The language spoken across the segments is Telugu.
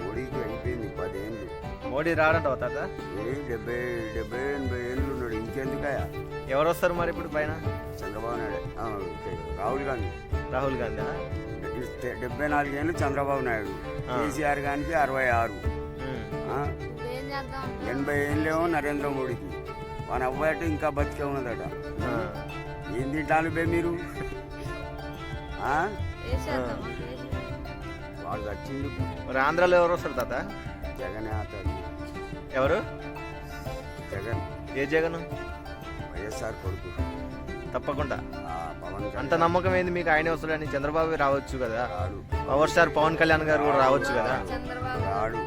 మోడీకి అయిపోయింది పదేళ్ళు. మోడీ రాడంటావు తాత? ఏ డెబ్బై డెబ్బై ఎనభై ఏళ్ళు ఉన్నాడు ఇంకెందుకయా ఎవరు వస్తారు మరి ఇప్పుడు పైన? చంద్రబాబు నాయుడు. ఆ, ఓకే. రాహుల్ గాంధీ. రాహుల్ గాంధీ డె- డెబ్బై నాలుగేళ్ళు చంద్రబాబు నాయుడు. ఆ. కేసీఆర్ గానికి అరవై ఆరు. ఆ? ఏం చేద్దాం? ఎనభై ఏళ్ళేమో నరేంద్ర మోడీకి. మన అవ్వట ఇంకా బతికే ఉన్నదట. ఏం తింటాను బే మీరు? ఆ? వాడు మరి ఆంధ్రాలో ఎవరు వస్తారు తాత? జగన్ ఎవరు? జగన్. ఏ జగన్? వైఎస్ఆర్ కొడుకు. తప్పకుండా. పవన్ అంత నమ్మకం ఏంది మీకు? ఆయనే వస్తాడని చంద్రబాబు రావచ్చు కదా. పవర్ స్టార్ పవన్ కళ్యాణ్ గారు కూడా రావచ్చు కదా. రాడు.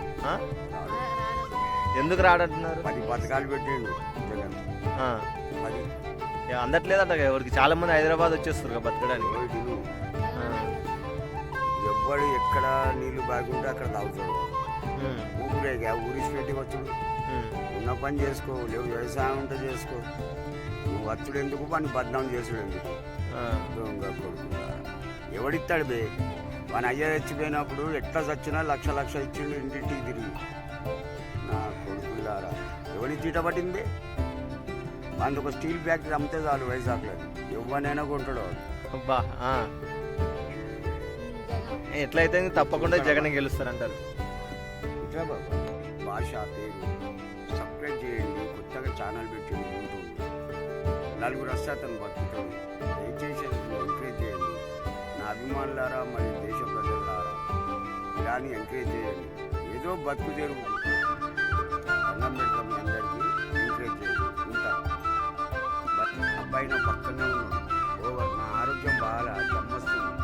ఎందుకు రాడంటున్నారు? పది పథకాలు పెట్టిండు జగన్. అందట్లేదట ఎవరికి? చాలా మంది హైదరాబాద్ వచ్చేస్తారు బతకడానికి. ఎక్కడ నీళ్ళు బాగుంటే అక్కడ తాగుతాడు ఉమ్, ఊపిరేగా ఊరిసి పెట్టి వచ్చుడు ఉన్న పని చేసుకో లేవు వ్యవసాయం ఉంటే చేసుకో. నువ్వు వచ్చుడు ఎందుకు పని బద్నాం చేసుడు ఎందుకు? ఆ. దొంగ కొడుకు. ఎవడిస్తాడు బే? వాని అయ్య చచ్చిపోయినప్పుడు ఎట్లా చచ్చినా లక్ష లక్ష ఇచ్చిండు ఇంటింటికి తిరిగి. నా కొడుకులారా ఎవడి తీట పట్టింది ఒక స్టీల్ ఫ్యాక్టరీ అమ్మితే చాలు వైజాగ్లో ఎవరినైనా కొంటాడు. అబ్బా ఎట్లయితే తప్పకుండా జగన్ గెలుస్తారంటారు. ఇట్లా భాష పేరు సబ్స్క్రైబ్ చేయండి కొత్తగా ఛానల్ పెట్టండి నలుగురు వస్తే అతను బతుకుతాడు దయచేసి ఎంకరేజ్ చేయండి. నా అభిమానులారా మరియు దేశ ప్రజలారా ఇలాని ఎంకరేజ్ చేయండి. ఏదో బతుకు తెరుగు అన్నం పెడతాం మీ అందరికీ ఎంకరేజ్ చేయండి. ఉంటా. అబ్బాయి నా పక్కనే ఉన్నాడు ఓవర్ నా ఆరోగ్యం బాగా గమ్మస్తుంది